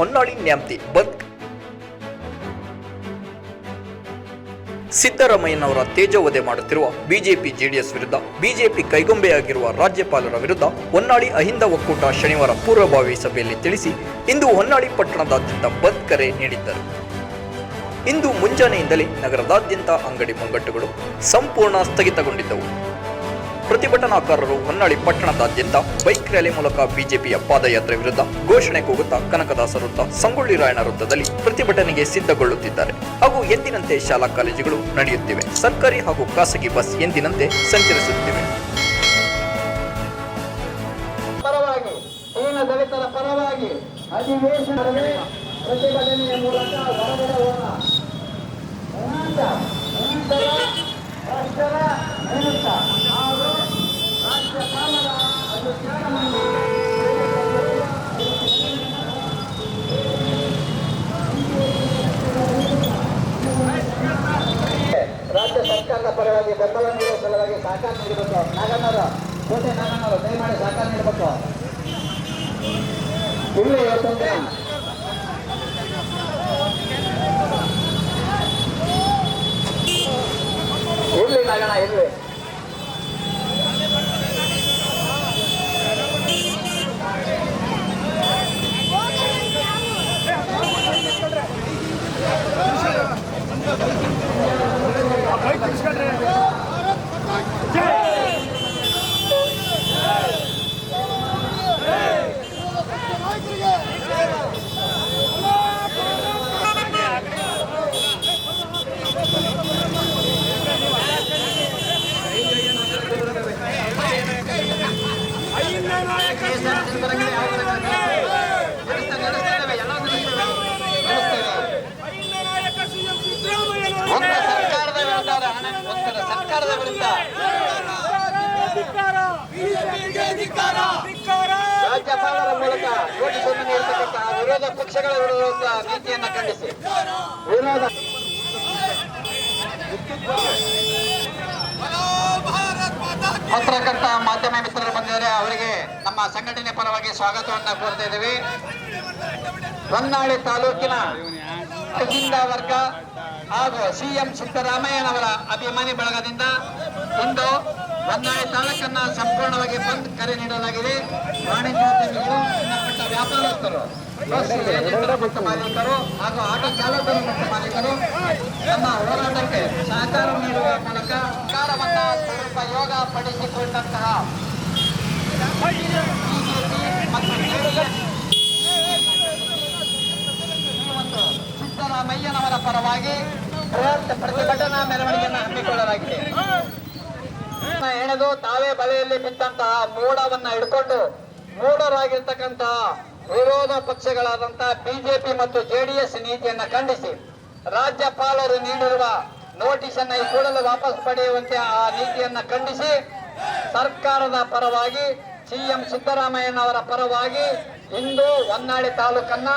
ಹೊನ್ನಾಳಿ ನ್ಯಾಮ್ತಿ, ಬಂದ್. ಸಿದ್ದರಾಮಯ್ಯನವರ ತೇಜವಧೆ ಮಾಡುತ್ತಿರುವ ಬಿಜೆಪಿ ಜೆಡಿಎಸ್ ವಿರುದ್ಧ ಬಿಜೆಪಿ ಕೈಗೊಂಬೆಯಾಗಿರುವ ರಾಜ್ಯಪಾಲರ ವಿರುದ್ಧ ಹೊನ್ನಾಳಿ ಅಹಿಂದ ಒಕ್ಕೂಟ ಶನಿವಾರ ಪೂರ್ವಭಾವಿ ಸಭೆಯಲ್ಲಿ ತಿಳಿಸಿ ಇಂದು ಹೊನ್ನಾಳಿ ಪಟ್ಟಣದಾದ್ಯಂತ ಬಂದ್ ಕರೆ ನೀಡಿದ್ದರು. ಇಂದು ಮುಂಜಾನೆಯಿಂದಲೇ ನಗರದಾದ್ಯಂತ ಅಂಗಡಿ ಮುಂಗಟ್ಟುಗಳು ಸಂಪೂರ್ಣ ಸ್ಥಗಿತಗೊಂಡಿದ್ದವು. ಪ್ರತಿಭಟನಾಕಾರರು ಹೊನ್ನಾಳಿ ಪಟ್ಟಣದಾದ್ಯಂತ ಬೈಕ್ ರ್ಯಾಲಿ ಮೂಲಕ ಬಿಜೆಪಿಯ ಪಾದಯಾತ್ರೆ ವಿರುದ್ಧ ಘೋಷಣೆ ಕೂಗುತ್ತಾ ಕನಕದಾಸ ವೃತ್ತ ಸಂಗೊಳ್ಳಿ ರಾಯಣ್ಣ ವೃತ್ತದಲ್ಲಿ ಪ್ರತಿಭಟನೆಗೆ ಸಿದ್ಧಗೊಳ್ಳುತ್ತಿದ್ದಾರೆ. ಹಾಗೂ ಎಂದಿನಂತೆ ಶಾಲಾ ಕಾಲೇಜುಗಳು ನಡೆಯುತ್ತಿವೆ. ಸರ್ಕಾರಿ ಹಾಗೂ ಖಾಸಗಿ ಬಸ್ ಎಂದಿನಂತೆ ಸಂಚರಿಸುತ್ತಿವೆ. ಮೂಲಕ come on. ರಾಜ್ಯಪಾಲರ ಮೂಲಕ ನೋಟಿಸನ್ನು ಇರತಕ್ಕಂತಹ ವಿರೋಧ ಪಕ್ಷಗಳ ವಿರುದ್ಧ ನೀತಿಯನ್ನ ಖಂಡಿಸಿ. ವಿರೋಧ. ಪತ್ರಕರ್ತ ಮಾಧ್ಯಮ ಮಿತ್ರರು ಬಂದಿದ್ದಾರೆ. ಅವರಿಗೆ ನಮ್ಮ ಸಂಘಟನೆ ಪರವಾಗಿ ಸ್ವಾಗತವನ್ನ ಕೋರ್ತಾ ಇದ್ದೀವಿ. ಹೊನ್ನಾಳಿ ತಾಲೂಕಿನ ಅಹಿಂದ ವರ್ಗ ಹಾಗೂ ಸಿಎಂ ಸಿದ್ದರಾಮಯ್ಯನವರ ಅಭಿಮಾನಿ ಬಳಗದಿಂದ ಇಂದು ಹೊನ್ನಾಳಿ ತಾಲೂಕನ್ನ ಸಂಪೂರ್ಣವಾಗಿ ಬಂದ್ ಕರೆ ನೀಡಲಾಗಿದೆ. ವಾಣಿಜ್ಯೋದ್ಯಮಿಗಳು ಸಣ್ಣಪುಟ್ಟ ವ್ಯಾಪಾರಸ್ಥರು ಬಸ್ ಏಜೆಂಟರ ಮಾಲೀಕರು ಹಾಗೂ ಆಟೋ ಚಾಲಕರ ಮುಕ್ತ ಮಾಲೀಕರು ನಮ್ಮ ಹೋರಾಟಕ್ಕೆ ಸಹಕಾರ ನೀಡುವ ಮೂಲಕ ಸರ್ಕಾರವನ್ನ ದುರುಪಯೋಗ ಪಡಿಸಿಕೊಂಡಂತಹ ಬಿಜೆಪಿ ಸಿದ್ದರಾಮಯ್ಯನವರ ಪರವಾಗಿ ಬೃಹತ್ ಪ್ರತಿಭಟನಾ ಮೆರವಣಿಗೆಯನ್ನು ಹಮ್ಮಿಕೊಳ್ಳಲಾಗಿದೆ. ಹೆಣೆದು ತಾವೇ ಬಲೆಯಲ್ಲಿ ಬಿದ್ದಂತಹ ಮೋಡವನ್ನ ಹಿಡ್ಕೊಂಡು ಮೂಢರಾಗಿರ್ತಕ್ಕಂತಹ ವಿರೋಧ ಪಕ್ಷಗಳಾದಂತಹ ಬಿಜೆಪಿ ಮತ್ತು ಜೆಡಿಎಸ್ ನೀತಿಯನ್ನ ಖಂಡಿಸಿ ರಾಜ್ಯಪಾಲರು ನೀಡಿರುವ ನೋಟಿಸ್ ಅನ್ನ ಈ ಕೂಡಲೇ ವಾಪಸ್ ಪಡೆಯುವಂತೆ ಆ ನೀತಿಯನ್ನ ಖಂಡಿಸಿ ಸರ್ಕಾರದ ಪರವಾಗಿ ಸಿಎಂ ಸಿದ್ದರಾಮಯ್ಯನವರ ಪರವಾಗಿ ಇಂದು ಹೊನ್ನಾಳಿ ತಾಲೂಕನ್ನ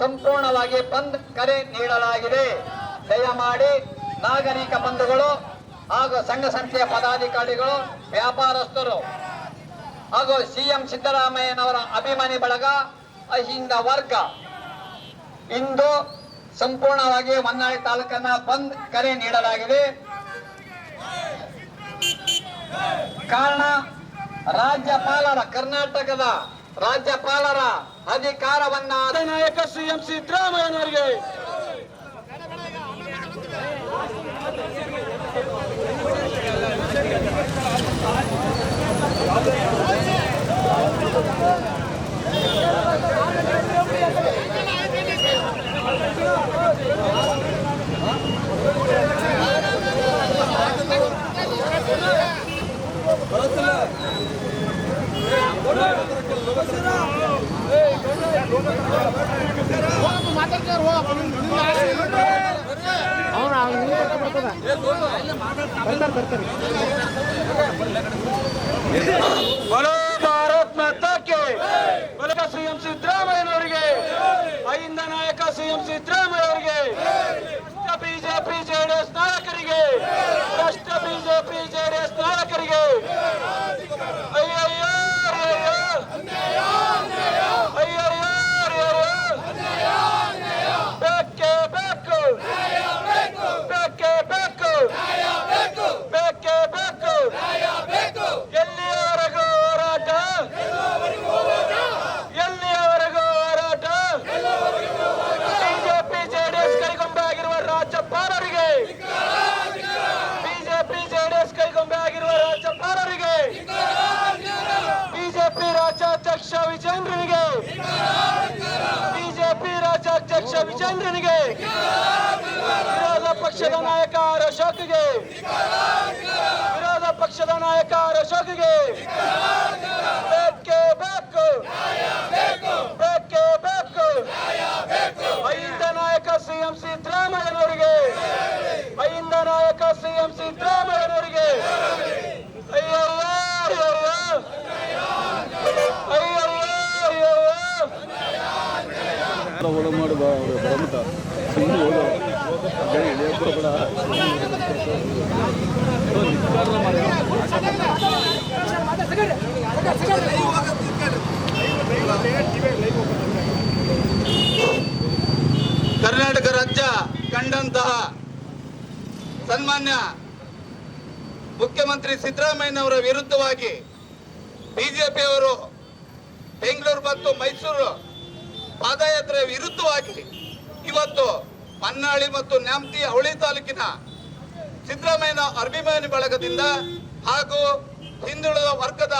ಸಂಪೂರ್ಣವಾಗಿ ಬಂದ್ ಕರೆ ನೀಡಲಾಗಿದೆ. ದಯಮಾಡಿ ನಾಗರಿಕ ಬಂಧುಗಳು ಹಾಗೂ ಸಂಘ ಸಂಸ್ಥೆಯ ಪದಾಧಿಕಾರಿಗಳು, ವ್ಯಾಪಾರಸ್ಥರು ಹಾಗೂ ಸಿಎಂ ಸಿದ್ದರಾಮಯ್ಯನವರ ಅಭಿಮಾನಿ ಬಳಗ, ಅಹಿಂದ ವರ್ಗ. ಇಂದು ಸಂಪೂರ್ಣವಾಗಿ ಹೊನ್ನಾಳಿ ತಾಲೂಕನ್ನ ಬಂದ್ ಕರೆ ನೀಡಲಾಗಿದೆ. ಕಾರಣ, ರಾಜ್ಯಪಾಲರ, ಕರ್ನಾಟಕದ ರಾಜ್ಯಪಾಲರ ಅಧಿಕಾರವನ್ನ ನಾಯಕ ಸಿಎಂ ಸಿದ್ದರಾಮಯ್ಯನವರಿಗೆ. ಬಲೋ ಭಾರತ್ ಮಾತಾಕ್ಕೆ ಬಲಕ ಸಿಎಂ ಸಿದ್ದರಾಮಯ್ಯನವರಿಗೆ ಅಹಿಂದ ನಾಯಕ ಸಿಎಂ ಸಿದ್ದರಾಮಯ್ಯವರಿಗೆ ಬಿಜೆಪಿ ಜೆಡಿಎಸ್ ನಾಯಕರಿಗೆ ಭ್ರಷ್ಟ ಬಿಜೆಪಿ ಜೆಡಿಎಸ್ ನಾಯಕರಿಗೆ ವಿಜೇಂದ್ರನಿಗೆ ಬಿಜೆಪಿ ರಾಜ್ಯಾಧ್ಯಕ್ಷ ವಿಜೇಂದ್ರನಿಗೆ ವಿರೋಧ ಪಕ್ಷದ ನಾಯಕ ಆರ್ ಅಶೋಕ್ಗೆ ವಿರೋಧ ಪಕ್ಷದ ನಾಯಕ ಆರ್ ಅಶೋಕ್ಗೆ ಬೇಕೇ ಬೇಕು ಬೇಕೇ ಬೇಕು ಐದ ನಾಯಕ ಸಿಎಂ ಸಿದ್ದರಾಮಯ್ಯನವರಿಗೆ ಐಂದ ನಾಯಕ ಸಿಎಂ ಸಿದ್ದರಾಮಯ್ಯನವರಿಗೆ ಅಯ್ಯಲ್ಲ ಅಯ್ಯಲ್ಲ ಮಾಡಿ ಸುಮ್ಮನೆ ಹೋದ ಕರ್ನಾಟಕ ರಾಜ್ಯ ಕಂಡಂತಹ ಸನ್ಮಾನ್ಯ ಮುಖ್ಯಮಂತ್ರಿ ಸಿದ್ದರಾಮಯ್ಯನವರ ವಿರುದ್ಧವಾಗಿ ಬಿಜೆಪಿಯವರು ಬೆಂಗಳೂರು ಮತ್ತು ಮೈಸೂರು ಪಾದಯಾತ್ರೆ ವಿರುದ್ಧವಾಗಿ ಇವತ್ತು ಮನ್ನಾಳಿ ಮತ್ತು ನ್ಯಾಮತಿ ಅವಳಿ ತಾಲೂಕಿನ ಸಿದ್ದರಾಮಯ್ಯನ ಅಭಿಮಾನಿ ಬಳಗದಿಂದ ಹಾಗೂ ಹಿಂದುಳಿದ ವರ್ಗದ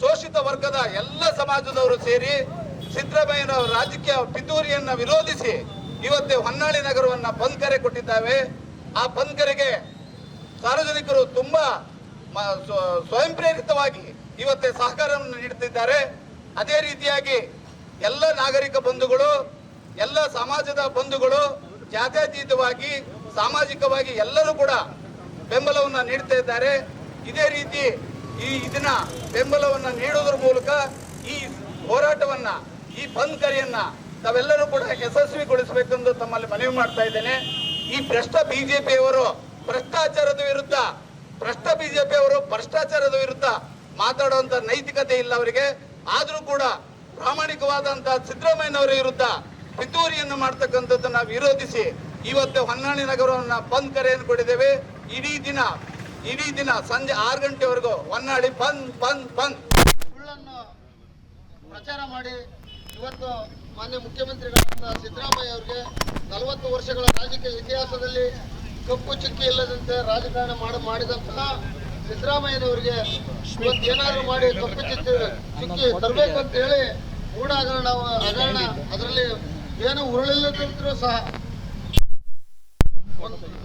ಶೋಷಿತ ವರ್ಗದ ಎಲ್ಲ ಸಮಾಜದವರು ಸೇರಿ ಸಿದ್ದರಾಮಯ್ಯನ ರಾಜಕೀಯ ಪಿತೂರಿಯನ್ನ ವಿರೋಧಿಸಿ ಇವತ್ತೇ ಹೊನ್ನಾಳಿ ನಗರವನ್ನ ಬಂದ್ ಕರೆ ಕೊಟ್ಟಿದ್ದಾವೆ. ಆ ಬಂದ್ ಕರೆಗೆ ಸಾರ್ವಜನಿಕರು ತುಂಬಾ ಸ್ವಯಂ ಪ್ರೇರಿತವಾಗಿ ಇವತ್ತೇ ಸಹಕಾರವನ್ನು ನೀಡುತ್ತಿದ್ದಾರೆ ಅದೇ ರೀತಿಯಾಗಿ ಎಲ್ಲ ನಾಗರಿಕ ಬಂಧುಗಳು, ಎಲ್ಲ ಸಮಾಜದ ಬಂಧುಗಳು ಜಾತ್ಯತೀತವಾಗಿ, ಸಾಮಾಜಿಕವಾಗಿ ಎಲ್ಲರೂ ಕೂಡ ಬೆಂಬಲವನ್ನ ನೀಡ್ತಾ ಇದ್ದಾರೆ. ಇದೇ ರೀತಿ ಈ ಇದನ್ನ ಬೆಂಬಲವನ್ನ ನೀಡೋದ್ರ ಮೂಲಕ ಈ ಹೋರಾಟವನ್ನ, ಈ ಬಂದ್ ಕರೆಯನ್ನ ತಾವೆಲ್ಲರೂ ಕೂಡ ಯಶಸ್ವಿಗೊಳಿಸಬೇಕೆಂದು ತಮ್ಮಲ್ಲಿ ಮನವಿ ಮಾಡ್ತಾ ಇದ್ದೇನೆ. ಈ ಭ್ರಷ್ಟ ಬಿಜೆಪಿಯವರು ಭ್ರಷ್ಟಾಚಾರದ ವಿರುದ್ಧ, ಭ್ರಷ್ಟ ಬಿಜೆಪಿಯವರು ಭ್ರಷ್ಟಾಚಾರದ ವಿರುದ್ಧ ಮಾತಾಡುವಂತ ನೈತಿಕತೆ ಇಲ್ಲ ಅವರಿಗೆ. ಆದರೂ ಕೂಡ ಪ್ರಾಮಾಣಿಕವಾದಂತಹ ಸಿದ್ದರಾಮಯ್ಯನವರ ವಿರುದ್ಧ ಪಿತೂರಿಯನ್ನು ನಾವು ವಿರೋಧಿಸಿ ಇವತ್ತು ಹೊನ್ನಾಳಿ ನಗರವನ್ನ ಬಂದ್ ಕರೆಯನ್ನು ಕೊಟ್ಟಿದ್ದೇವೆ. ಇಡೀ ದಿನ ಇಡೀ ದಿನ ಸಂಜೆ ಆರು ಗಂಟೆವರೆಗೂ ಹೊನ್ನಾಳಿ ಬಂದ್ ಬಂದ್ ಬಂದ್. ಸುಳ್ಳನ್ನು ಪ್ರಚಾರ ಮಾಡಿ ಇವತ್ತು ಮಾನ್ಯ ಮುಖ್ಯಮಂತ್ರಿಗಳಾದ ಸಿದ್ದರಾಮಯ್ಯ ಅವರಿಗೆ ನಲವತ್ತು ವರ್ಷಗಳ ರಾಜಕೀಯ ಇತಿಹಾಸದಲ್ಲಿ ಕಪ್ಪು ಚುಕ್ಕಿ ಇಲ್ಲದಂತೆ ರಾಜಕಾರಣ ಮಾಡಿ ಮಾಡಿದಂತಹ ಸಿದ್ದರಾಮಯ್ಯನವರಿಗೆ ಇವತ್ತು ಏನಾದರೂ ಮಾಡಿ ತಪ್ಪು ಚಿತ್ತ ಚುಕ್ಕಿ ತರಬೇಕು ಅಂತ ಹೇಳಿ ಪೂರ್ಣ ಹಗರಣ ಅದರಲ್ಲಿ ಏನು ಉರುಳಿಲ್ಲದಿದ್ರು ಸಹ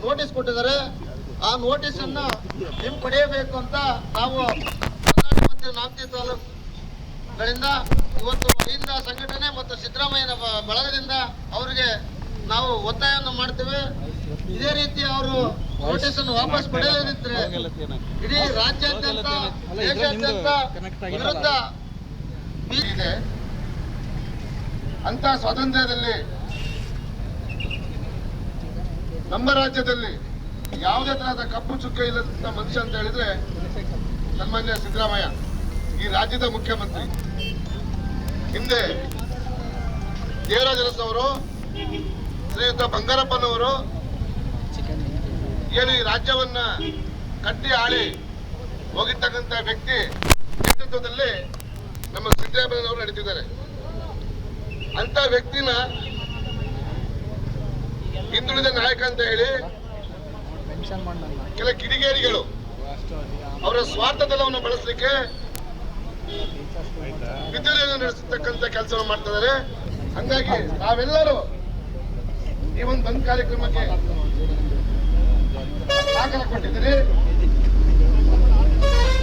ನೋಟಿಸ್ ಕೊಟ್ಟಿದ್ದಾರೆ. ಆ ನೋಟಿಸ್ ಅನ್ನ ಹಿಂಪಡೆಯಬೇಕು ಅಂತ ನಾವು ಪ್ರಧಾನಮಂತ್ರಿ ನಾಮತಿ ತಾಲೂಕುಗಳಿಂದ ಇವತ್ತು ಅಹಿಂದ ಸಂಘಟನೆ ಮತ್ತು ಸಿದ್ದರಾಮಯ್ಯನ ಬಳಗದಿಂದ ಅವರಿಗೆ ನಾವು ಒತ್ತಾಯವನ್ನು ಮಾಡ್ತೇವೆ. ಇದೇ ರೀತಿ ಅವರು ನೋಟಿಸ್ ವಾಪಸ್ ಪಡೆಯದಿದ್ರೆ ಇಡೀ ರಾಜ್ಯಾದ್ಯಂತ, ದೇಶಾದ್ಯಂತ ವಿರುದ್ಧ ಇದೆ ಅಂತ ಸ್ವಾತಂತ್ರ್ಯದಲ್ಲಿ ನಮ್ಮ ರಾಜ್ಯದಲ್ಲಿ ಯಾವುದೇ ತರಹದ ಕಪ್ಪು ಚುಕ್ಕ ಇಲ್ಲದಂತ ಮನುಷ್ಯ ಅಂತ ಹೇಳಿದ್ರೆ ಸನ್ಮಾನ್ಯ ಸಿದ್ದರಾಮಯ್ಯ, ಈ ರಾಜ್ಯದ ಮುಖ್ಯಮಂತ್ರಿ. ಹಿಂದೆ ದೇವರಾಜ ಅವರು ಶ್ರೀಯುತ ಬಂಗಾರಪ್ಪನವರು ಏನು ಈ ರಾಜ್ಯವನ್ನ ಕಟ್ಟಿ ಆಳಿ ಹೋಗಿರ್ತಕ್ಕಂಥ ವ್ಯಕ್ತಿ ನೇತೃತ್ವದಲ್ಲಿ ನಮ್ಮ ಸಿದ್ದರಾಮಯ್ಯನವರು ನಡೀತಿದ್ದಾರೆ. ಅಂತ ವ್ಯಕ್ತಿನ ಹಿಂದುಳಿದ ನಾಯಕ ಅಂತ ಹೇಳಿ ಕೆಲ ಕಿಡಿಗೇರಿಗಳು ಅವರ ಸ್ವಾರ್ಥತನವನ್ನು ಬಳಸಲಿಕ್ಕೆ ವಿದ್ಯುತ್ ನಡೆಸತಕ್ಕಂತ ಕೆಲಸವನ್ನು ಮಾಡ್ತಿದ್ದಾರೆ ಹಂಗಾಗಿ ನಾವೆಲ್ಲರೂ ಈ ಒಂದು ಬಂದ್ ಕಾರ್ಯಕ್ರಮಕ್ಕೆ ಸಹಕಾರ ಕೊಟ್ಟಿದ್ದೀರಿ.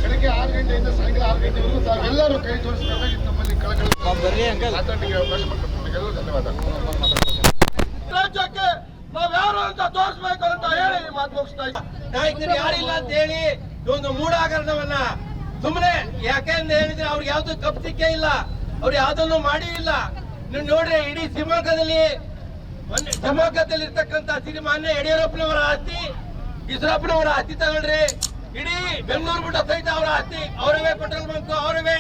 ಬೆಳಿಗ್ಗೆ ಆರು ಗಂಟೆಯಿಂದ ಸಾಯಂಕಾಲ ಆರು ಗಂಟೆವರೆಗೂ ತಾವೆಲ್ಲರೂ ಕೈ ಜೋಡಿಸಬೇಕಾಗಿ ನಮ್ಮಲ್ಲಿ ಕಳಕಳಿ. ಮಾತಾಡಲಿಕ್ಕೆ ಅವಕಾಶ ಮಾಡಿಕೊಟ್ಟಿದ್ದಕ್ಕೆಲ್ಲರೂ ಧನ್ಯವಾದ. ರಾಜ್ಯಕ್ಕೆ ನಾವ್ ಯಾರು ಅಂತ ತೋರಿಸ್ಬೇಕು ಅಂತ ಹೇಳಿ ಮಾತು ಮುಗಿಸ್ತಾ. ನಾಯಕರು ಯಾರಿಲ್ಲ ಅಂತ ಹೇಳಿ ಇವೊಂದು ಒಂದು ಮೂಢಾಕರಣವನ್ನ ಸುಮ್ಮನೆ ಯಾಕೆಂತ ಹೇಳಿದ್ರೆ ಅವ್ರಿಗೆ ಯಾವ್ದು ಕಪ್ತಿಕೆ ಇಲ್ಲ. ಅವ್ರು ಯಾವ್ದನ್ನು ಮಾಡಿ ಇಲ್ಲ. ನೀವು ನೋಡ್ರಿ ಇಡೀ ಶಿವಮೊಗ್ಗದಲ್ಲಿ ಶಿವಮೊಗ್ಗದಲ್ಲಿ ಇರ್ತಕ್ಕಂಥ ಶ್ರೀಮಾನ್ಯ ಯಡಿಯೂರಪ್ಪನವರ ಆಸ್ತಿ. ಈಶ್ವರಪ್ಪನವರ ಹತ್ತಿ ತಗೊಳ್ರಿ. ಇಡೀ ಬೆಂಗಳೂರು ಬಿಟ್ಟ ಸಹಿತ ಅವರ ಹತ್ತಿ ಅವರವೇ, ಪೆಟ್ರೋಲ್ ಬಂಕ್ ಅವರವೇ,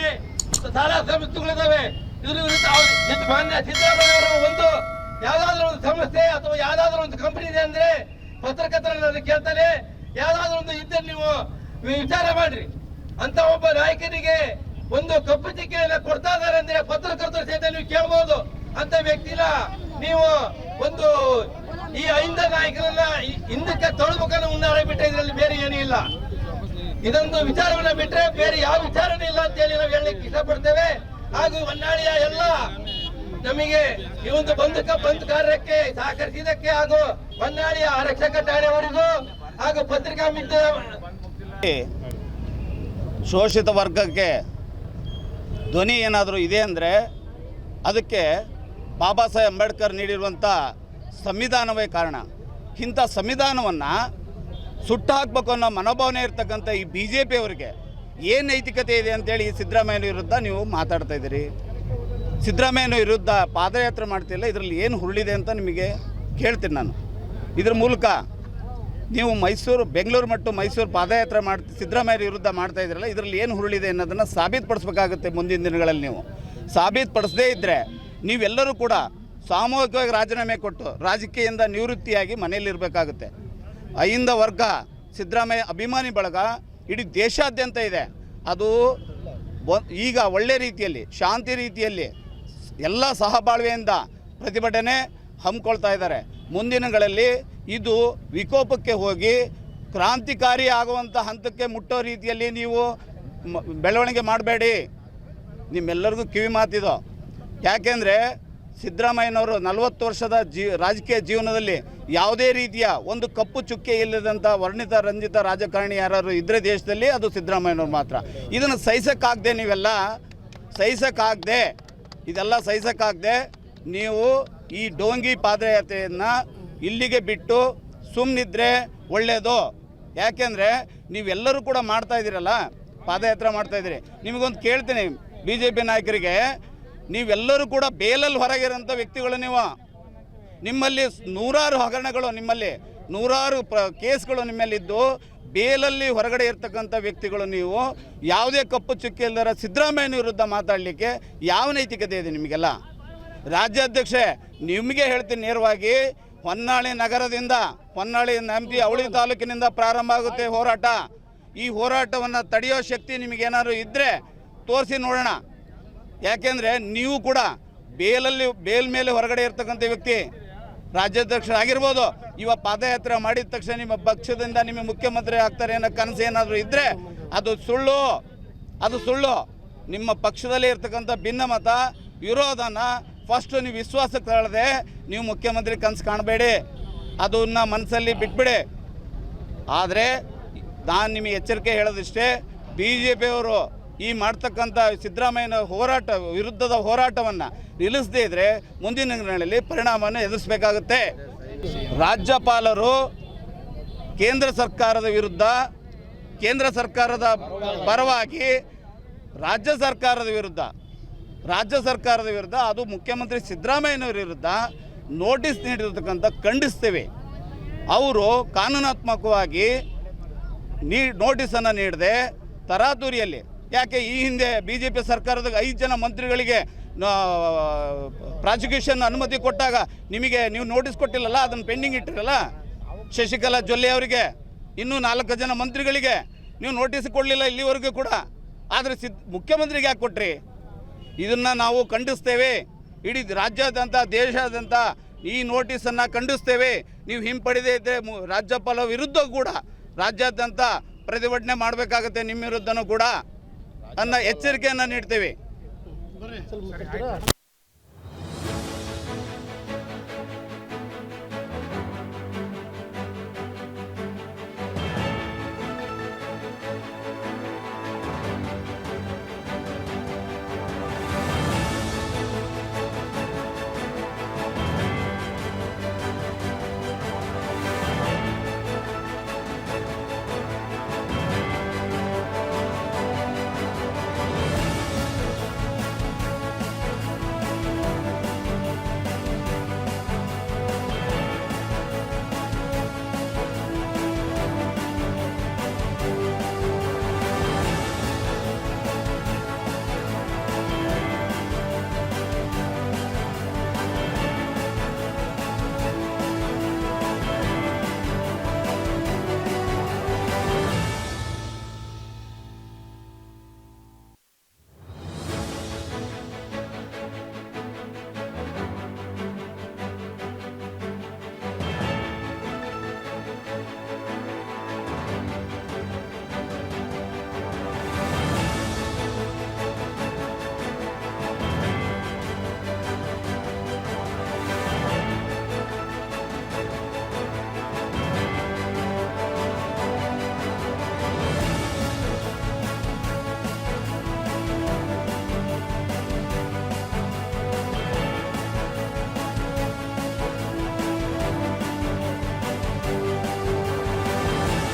ಸಾಲ ಸಂಸ್ಥೆಗಳಿದಾವೆ ಇದ್ರ ವಿರುದ್ಧ ಮಾನ್ಯ ಸಿದ್ದರಾಮಯ್ಯ ಒಂದು ಯಾವ್ದಾದ್ರು ಒಂದು ಸಂಸ್ಥೆ ಅಥವಾ ಯಾವ್ದಾದ್ರು ಒಂದು ಕಂಪನಿ ಇದೆ ಅಂದ್ರೆ ಪತ್ರಕರ್ತರನ್ನ ಕೇಳ್ತಾರೆ ಯಾವ್ದಾದ್ರು ಒಂದು ಇದ್ದರೆ ನೀವು ವಿಚಾರ ಮಾಡ್ರಿ. ಅಂತ ಒಬ್ಬ ನಾಯಕನಿಗೆ ಒಂದು ಕಪ್ಪು ಚಿಕ್ಕೆಯನ್ನ ಕೊಡ್ತಾ ಇದ್ದಾರೆ ಅಂದ್ರೆ ಪತ್ರಕರ್ತರ ಸಹಿತ ನೀವು ಕೇಳ್ಬೋದು. ಅಂತ ವ್ಯಕ್ತಿನ ನೀವು ಒಂದು ಈ ಐಂದ ನಾಯಕರನ್ನ ಹಿಂದಕ್ಕೆ ತೊಳಬೇಕನ್ನ ಉನ್ನಾರ ಬಿಟ್ಟರೆ ಇದರಲ್ಲಿ ಬೇರೆ ಏನೂ ಇಲ್ಲ. ಇದೊಂದು ವಿಚಾರವನ್ನ ಬಿಟ್ಟರೆ ಬೇರೆ ಯಾವ ವಿಚಾರನೇ ಇಲ್ಲ ಅಂತ ಹೇಳಿ ನಾವು ಹೇಳಲಿಕ್ಕೆ ಇಷ್ಟಪಡ್ತೇವೆ. ಹಾಗೂ ಹೊನ್ನಾಳಿಯ ಎಲ್ಲ ನಮಗೆ ಈ ಒಂದು ಬಂಧುಕ ಬಂದ್ ಕಾರ್ಯಕ್ಕೆ ಸಹಕರಿಸಿದಕ್ಕೆ ಹಾಗೂ ಹೊನ್ನಾಳಿಯ ಆರಕ್ಷಕ ಠಾಣೆಯವರಿಗೂ ಹಾಗೂ ಪತ್ರಿಕಾ ಮಿತ್ರ ಶೋಷಿತ ವರ್ಗಕ್ಕೆ ಧ್ವನಿ ಏನಾದರೂ ಇದೆ ಅಂದರೆ ಅದಕ್ಕೆ ಬಾಬಾ ಸಾಹೇಬ್ ಅಂಬೇಡ್ಕರ್ ನೀಡಿರುವಂಥ ಸಂವಿಧಾನವೇ ಕಾರಣ. ಇಂಥ ಸಂವಿಧಾನವನ್ನು ಸುಟ್ಟು ಹಾಕಬೇಕು ಅನ್ನೋ ಮನೋಭಾವನೆ ಇರ್ತಕ್ಕಂಥ ಈ ಬಿ ಜೆ ಪಿಯವರಿಗೆ ಏನು ನೈತಿಕತೆ ಇದೆ ಅಂತೇಳಿ ಸಿದ್ದರಾಮಯ್ಯನ ವಿರುದ್ಧ ನೀವು ಮಾತಾಡ್ತಾ ಇದ್ದೀರಿ. ಸಿದ್ದರಾಮಯ್ಯನ ವಿರುದ್ಧ ಪಾದಯಾತ್ರೆ ಮಾಡ್ತಿಲ್ಲ, ಇದರಲ್ಲಿ ಏನು ಹುರುಳಿದೆ ಅಂತ ನಿಮಗೆ ಕೇಳ್ತೀನಿ ನಾನು. ಇದ್ರ ಮೂಲಕ ನೀವು ಮೈಸೂರು, ಬೆಂಗಳೂರು ಮತ್ತು ಮೈಸೂರು ಪಾದಯಾತ್ರೆ ಮಾಡ್ತಿ ಸಿದ್ದರಾಮಯ್ಯ ವಿರುದ್ಧ ಮಾಡ್ತಾ ಇದ್ರಲ್ಲ, ಇದರಲ್ಲಿ ಏನು ಹುರುಳಿದೆ ಅನ್ನೋದನ್ನು ಸಾಬೀತುಪಡಿಸ್ಬೇಕಾಗುತ್ತೆ ಮುಂದಿನ ದಿನಗಳಲ್ಲಿ ನೀವು. ಸಾಬೀತುಪಡಿಸದೇ ಇದ್ದರೆ ನೀವೆಲ್ಲರೂ ಕೂಡ ಸಾಮೂಹಿಕವಾಗಿ ರಾಜೀನಾಮೆ ಕೊಟ್ಟು ರಾಜಕೀಯದಿಂದ ನಿವೃತ್ತಿಯಾಗಿ ಮನೆಯಲ್ಲಿರಬೇಕಾಗುತ್ತೆ ಅಹಿಂದ ವರ್ಗ, ಸಿದ್ದರಾಮಯ್ಯ ಅಭಿಮಾನಿ ಬಳಗ ಇಡೀ ದೇಶಾದ್ಯಂತ ಇದೆ. ಅದು ಈಗ ಒಳ್ಳೆ ರೀತಿಯಲ್ಲಿ, ಶಾಂತಿ ರೀತಿಯಲ್ಲಿ ಎಲ್ಲ ಸಹಬಾಳ್ವೆಯಿಂದ ಪ್ರತಿಭಟನೆ ಹಮ್ಮಿಕೊಳ್ತಾ ಇದ್ದಾರೆ. ಮುಂದಿನಗಳಲ್ಲಿ ಇದು ವಿಕೋಪಕ್ಕೆ ಹೋಗಿ ಕ್ರಾಂತಿಕಾರಿ ಆಗುವಂಥ ಹಂತಕ್ಕೆ ಮುಟ್ಟೋ ರೀತಿಯಲ್ಲಿ ನೀವು ಬೆಳವಣಿಗೆ ಮಾಡಬೇಡಿ. ನಿಮ್ಮೆಲ್ಲರಿಗೂ ಕಿವಿ ಮಾತಿದು ಯಾಕೆಂದರೆ ಸಿದ್ದರಾಮಯ್ಯನವರು ನಲವತ್ತು ವರ್ಷದ ಜೀ ರಾಜಕೀಯ ಜೀವನದಲ್ಲಿ ಯಾವುದೇ ರೀತಿಯ ಒಂದು ಕಪ್ಪು ಚುಕ್ಕೆ ಇಲ್ಲದಂಥ ವರ್ಣಿತ, ರಂಜಿತ ರಾಜಕಾರಣಿ ಯಾರು ಇದ್ರೆ ದೇಶದಲ್ಲಿ ಅದು ಸಿದ್ದರಾಮಯ್ಯನವ್ರು ಮಾತ್ರ. ಇದನ್ನು ಸಹಿಸೋಕ್ಕಾಗದೆ ನೀವೆಲ್ಲ, ಸಹಿಸೋಕ್ಕಾಗದೆ, ಇದೆಲ್ಲ ಸಹಿಸೋಕ್ಕಾಗದೆ ನೀವು ಈ ಡೋಂಗಿ ಪಾದಯಾತ್ರೆಯನ್ನು ಇಲ್ಲಿಗೆ ಬಿಟ್ಟು ಸುಮ್ಮನಿದ್ರೆ ಒಳ್ಳೆಯದು ಯಾಕೆಂದರೆ ನೀವೆಲ್ಲರೂ ಕೂಡ ಮಾಡ್ತಾ ಇದ್ದೀರಲ್ಲ ಪಾದಯಾತ್ರೆ ಮಾಡ್ತಾ ಇದ್ದೀರಿ. ನಿಮಗೊಂದು ಕೇಳ್ತೀನಿ ಬಿ ಜೆ ಪಿ ನಾಯಕರಿಗೆ ನೀವೆಲ್ಲರೂ ಕೂಡ ಬೇಲಲ್ಲಿ ಹೊರಗಿರೋಂಥ ವ್ಯಕ್ತಿಗಳು ನೀವು. ನಿಮ್ಮಲ್ಲಿ ನೂರಾರು ಹಗರಣಗಳು ನಿಮ್ಮಲ್ಲಿ, ನೂರಾರು ಪ್ರ, ಕೇಸ್ಗಳು ನಿಮ್ಮಲ್ಲಿದ್ದು, ಬೇಲಲ್ಲಿ ಹೊರಗಡೆ ಇರ್ತಕ್ಕಂಥ ವ್ಯಕ್ತಿಗಳು ನೀವು. ಯಾವುದೇ ಕಪ್ಪು ಚುಕ್ಕಿ ಇಲ್ಲದರ ಸಿದ್ದರಾಮಯ್ಯನ ವಿರುದ್ಧ ಮಾತಾಡಲಿಕ್ಕೆ ಯಾವ ನೈತಿಕತೆ ಇದೆ ನಿಮಗೆಲ್ಲ? ರಾಜ್ಯಾಧ್ಯಕ್ಷೆ, ನಿಮಗೆ ಹೇಳ್ತೀನಿ ನೇರವಾಗಿ, ಹೊನ್ನಾಳಿ ನಗರದಿಂದ, ಹೊನ್ನಾಳಿ ನಂಬಿ ಅವಳಿ ತಾಲೂಕಿನಿಂದ ಪ್ರಾರಂಭ ಆಗುತ್ತೆ ಹೋರಾಟ. ಈ ಹೋರಾಟವನ್ನು ತಡೆಯೋ ಶಕ್ತಿ ನಿಮಗೇನಾದ್ರು ಇದ್ದರೆ ತೋರಿಸಿ ನೋಡೋಣ. ಯಾಕೆಂದರೆ ನೀವು ಕೂಡ ಬೇಲಲ್ಲಿ, ಬೇಲ್ ಮೇಲೆ ಹೊರಗಡೆ ಇರ್ತಕ್ಕಂಥ ವ್ಯಕ್ತಿ, ರಾಜ್ಯಾಧ್ಯಕ್ಷರಾಗಿರ್ಬೋದು. ಇವ ಪಾದಯಾತ್ರೆ ಮಾಡಿದ ತಕ್ಷಣ ನಿಮ್ಮ ಪಕ್ಷದಿಂದ ನಿಮಗೆ ಮುಖ್ಯಮಂತ್ರಿ ಆಗ್ತಾರೆ ಅನ್ನೋ ಕನಸು ಏನಾದರೂ ಇದ್ದರೆ ಅದು ಸುಳ್ಳು. ಅದು ಸುಳ್ಳು. ನಿಮ್ಮ ಪಕ್ಷದಲ್ಲಿ ಇರ್ತಕ್ಕಂಥ ಭಿನ್ನಮತ ವಿರೋಧನ ಫಸ್ಟ್ ನೀವು ವಿಶ್ವಾಸಕ್ಕೆ ತಳದೆ ನೀವು ಮುಖ್ಯಮಂತ್ರಿ ಕನಸು ಕಾಣಬೇಡಿ. ಅದನ್ನ ಮನಸ್ಸಲ್ಲಿ ಬಿಟ್ಬಿಡಿ. ಆದರೆ ನಾನು ನಿಮಗೆ ಎಚ್ಚರಿಕೆ ಹೇಳೋದಿಷ್ಟೇ ಬಿ ಜೆ ಪಿಯವರು ಈ ಮಾಡ್ತಕ್ಕಂಥ ಸಿದ್ದರಾಮಯ್ಯನ ಹೋರಾಟ, ವಿರುದ್ಧದ ಹೋರಾಟವನ್ನು ನಿಲ್ಲಿಸದೇ ಇದ್ದರೆ ಮುಂದಿನ ದಿನಗಳಲ್ಲಿ ಪರಿಣಾಮವನ್ನು ಎದುರಿಸಬೇಕಾಗುತ್ತೆ. ರಾಜ್ಯಪಾಲರು ಕೇಂದ್ರ ಸರ್ಕಾರದ ವಿರುದ್ಧ, ಕೇಂದ್ರ ಸರ್ಕಾರದ ಪರವಾಗಿ ರಾಜ್ಯ ಸರ್ಕಾರದ ವಿರುದ್ಧ, ರಾಜ್ಯ ಸರ್ಕಾರದ ವಿರುದ್ಧ, ಅದು ಮುಖ್ಯಮಂತ್ರಿ ಸಿದ್ದರಾಮಯ್ಯನವರ ವಿರುದ್ಧ ನೋಟಿಸ್ ನೀಡಿರತಕ್ಕಂಥ ಖಂಡಿಸ್ತೇವೆ. ಅವರು ಕಾನೂನಾತ್ಮಕವಾಗಿ ನೀ, ನೋಟಿಸನ್ನು ನೀಡದೆ ತರಾತುರಿಯಲ್ಲಿ ಯಾಕೆ ಈ ಹಿಂದೆ ಬಿ ಜೆ ಪಿ ಸರ್ಕಾರದ ಐದು ಜನ ಮಂತ್ರಿಗಳಿಗೆ ಪ್ರಾಸಿಕ್ಯೂಷನ್ ಅನುಮತಿ ಕೊಟ್ಟಾಗ ನಿಮಗೆ ನೀವು ನೋಟಿಸ್ ಕೊಟ್ಟಿಲ್ಲಲ್ಲ, ಅದನ್ನು ಪೆಂಡಿಂಗ್ ಇಟ್ಟಿರಲ್ಲ? ಶಶಿಕಲಾ ಜೊಲ್ಲೆ ಅವರಿಗೆ, ಇನ್ನೂ ನಾಲ್ಕು ಜನ ಮಂತ್ರಿಗಳಿಗೆ ನೀವು ನೋಟಿಸ್ ಕೊಡಲಿಲ್ಲ ಇಲ್ಲಿವರೆಗೂ ಕೂಡ. ಆದರೆ ಸಿದ್, ಮುಖ್ಯಮಂತ್ರಿಗೆ ಯಾಕೆ ಕೊಟ್ರಿ? ಇದನ್ನು ನಾವು ಖಂಡಿಸ್ತೇವೆ. ಇಡೀ ರಾಜ್ಯಾದ್ಯಂತ, ದೇಶಾದ್ಯಂತ ಈ ನೋಟಿಸನ್ನು ಖಂಡಿಸ್ತೇವೆ. ನೀವು ಹಿಂಪಡೆದೇ ಇದ್ದರೆ ರಾಜ್ಯಪಾಲ ವಿರುದ್ಧ ಕೂಡ, ರಾಜ್ಯಾದ್ಯಂತ ಪ್ರತಿಭಟನೆ ಮಾಡಬೇಕಾಗುತ್ತೆ ನಿಮ್ಮ ವಿರುದ್ಧನೂ ಕೂಡ. ಅನ್ನೋ ಎಚ್ಚರಿಕೆಯನ್ನು ನೀಡ್ತೇವೆ.